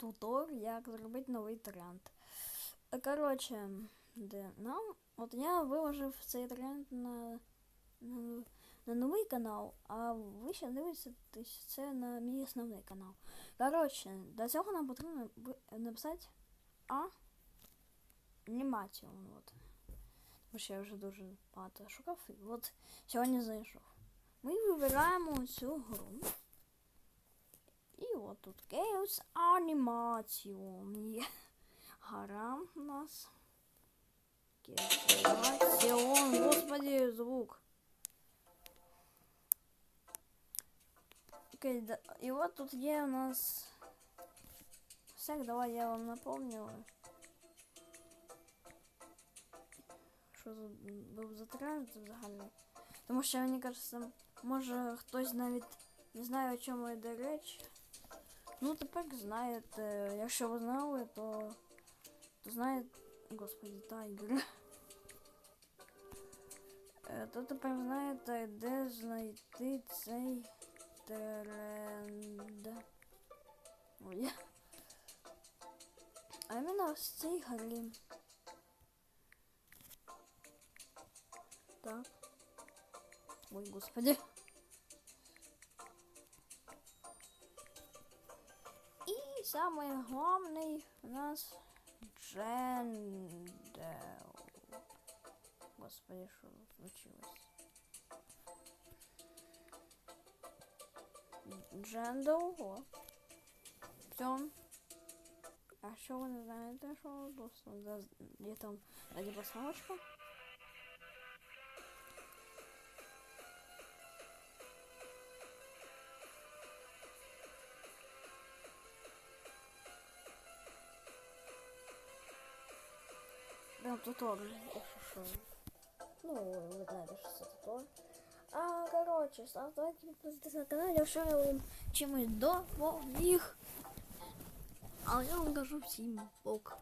тутор, як зробити новий тренд. Коротше, де нам. От я виложив цей тренд на, на, на новий канал, а ви ще дивитесь це на мій основний канал. Коротше, для цього нам потрібно написати А. Анімацію. От. Бо ще я вже дуже багато шукав. І от сьогодні знайшов. Ми вибираємо цю гру. І от тут Chaos Animation є. Гра у нас. Chaos Animation. Господи, звук. Окей, да, і от тут є у нас. Всяк, давай я вам напомню. Що за був за тренд взагалі. Тому що мені кажеться, може хтось навіть не знає, о чому йде реч. Ну, тепер знаєте, якщо ви знали, то, то знаєте. Господи, тайгер. Е, То тепер знаєте, де знайти цей тренд. Ой. А іменно в цій грі. Так. Ой, господи. И самый главный у нас Джендел. Господи, что тут случилось? Джендел, о. Все. А що ви не знаєте, що просто за- є там раді поставочка? Прям туторіал, якщо що. Ну, ви знаєте, що це туторіал. А, коротше, ставте лайки, підписуйтесь на канал, якщо я вам чимось допоміг. Але я вам кажу всім бок.